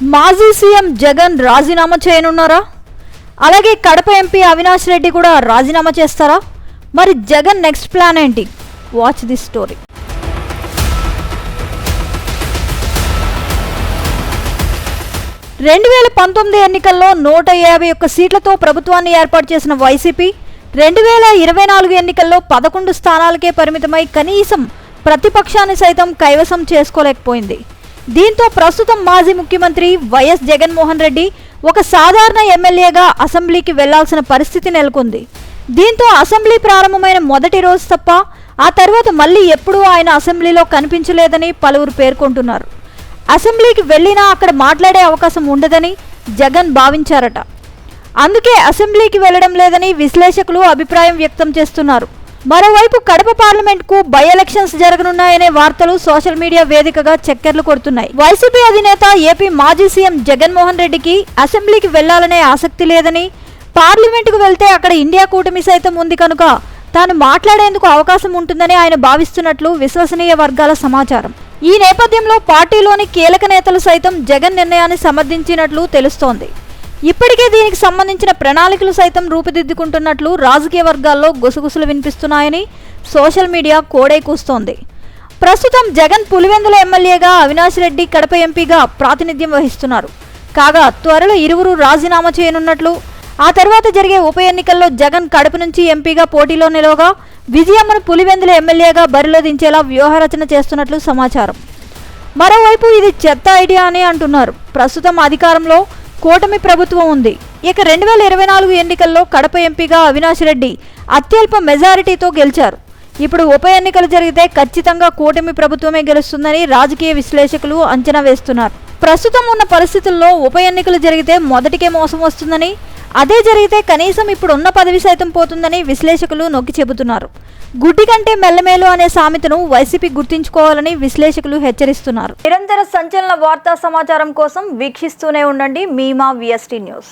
మాజీ సీఎం జగన్ రాజీనామా చేయనున్నారా? అలాగే కడప ఎంపీ అవినాష్ రెడ్డి కూడా రాజీనామా చేస్తారా? మరి జగన్ నెక్స్ట్ ప్లాన్ ఏంటి? వాచ్ దిస్ స్టోరీ రెండు వేల పంతొమ్మిది ఎన్నికల్లో నూట యాభై ఒక్క సీట్లతో ప్రభుత్వాన్ని ఏర్పాటు చేసిన వైసీపీ రెండు వేల ఇరవై నాలుగు ఎన్నికల్లో పదకొండు స్థానాలకే పరిమితమై కనీసం ప్రతిపక్షాన్ని సైతం కైవసం చేసుకోలేకపోయింది. దీంతో ప్రస్తుతం మాజీ ముఖ్యమంత్రి వైఎస్ జగన్మోహన్ రెడ్డి ఒక సాధారణ ఎమ్మెల్యేగా అసెంబ్లీకి వెళ్ళాల్సిన పరిస్థితి నెలకొంది. దీంతో అసెంబ్లీ ప్రారంభమైన మొదటి రోజు తప్ప ఆ తర్వాత మళ్ళీ ఎప్పుడూ ఆయన అసెంబ్లీలో కనిపించలేదని పలువురు పేర్కొంటున్నారు. అసెంబ్లీకి వెళ్ళినా అక్కడ మాట్లాడే అవకాశం ఉండదని జగన్ భావించారట. అందుకే అసెంబ్లీకి వెళ్ళడం లేదని విశ్లేషకులు అభిప్రాయం వ్యక్తం చేస్తున్నారు. మరోవైపు కడప పార్లమెంట్కు బై ఎలక్షన్స్ జరగనున్నాయనే వార్తలు సోషల్ మీడియా వేదికగా చక్కర్లు కొడుతున్నాయి. వైసీపీ అధినేత ఏపీ మాజీ సీఎం జగన్మోహన్ రెడ్డికి అసెంబ్లీకి వెళ్ళాలనే ఆసక్తి లేదని పార్లమెంటుకు వెళ్తే అక్కడ ఇండియా కూటమి సైతం ఉంది కనుక తాను మాట్లాడేందుకు అవకాశం ఉంటుందని ఆయన భావిస్తున్నట్లు విశ్వసనీయ వర్గాల సమాచారం. ఈ నేపథ్యంలో పార్టీలోని కీలక నేతలు సైతం జగన్ నిర్ణయాన్ని సమర్థించినట్లు తెలుస్తోంది. ఇప్పటికే దీనికి సంబంధించిన ప్రణాళికలు సైతం రూపుదిద్దుకుంటున్నట్లు రాజకీయ వర్గాల్లో గుసగుసలు వినిపిస్తున్నాయని సోషల్ మీడియా కోడై కూస్తోంది. ప్రస్తుతం జగన్ పులివెందుల ఎమ్మెల్యేగా అవినాష్ రెడ్డి కడప ఎంపీగా ప్రాతినిధ్యం వహిస్తున్నారు. కాగా త్వరలో ఇరువురు రాజీనామా చేయనున్నట్లు ఆ తర్వాత జరిగే ఉప ఎన్నికల్లో జగన్ కడప నుంచి ఎంపీగా పోటీలో నిలవగా విజయమ్మను పులివెందుల ఎమ్మెల్యేగా బరిలో దించేలా వ్యూహరచన చేస్తున్నట్లు సమాచారం. మరోవైపు ఇది చెత్త ఐడియా అని అంటున్నారు. ప్రస్తుతం అధికారంలో కూటమి ప్రభుత్వం ఉంది. ఇక రెండు వేల ఇరవై నాలుగు ఎన్నికల్లో కడప ఎంపీగా అవినాష్ రెడ్డి అత్యల్ప మెజారిటీతో గెలిచారు. ఇప్పుడు ఉప ఎన్నికలు జరిగితే ఖచ్చితంగా కూటమి ప్రభుత్వమే గెలుస్తుందని రాజకీయ విశ్లేషకులు అంచనా వేస్తున్నారు. ప్రస్తుతం ఉన్న పరిస్థితుల్లో ఉప ఎన్నికలు జరిగితే మొదటికే మోసం వస్తుందని అదే జరిగితే కనీసం ఇప్పుడు ఉన్న పదవి సైతం పోతుందని విశ్లేషకులు నొక్కి చెబుతున్నారు. గుడ్డి కంటే మెల్లమేలు అనే సామెతను వైసీపీ గుర్తించుకోవాలని విశ్లేషకులు హెచ్చరిస్తున్నారు. నిరంతర సంచలన వార్తా సమాచారం కోసం వీక్షిస్తూనే ఉండండి మీమా విఎస్టీ న్యూస్.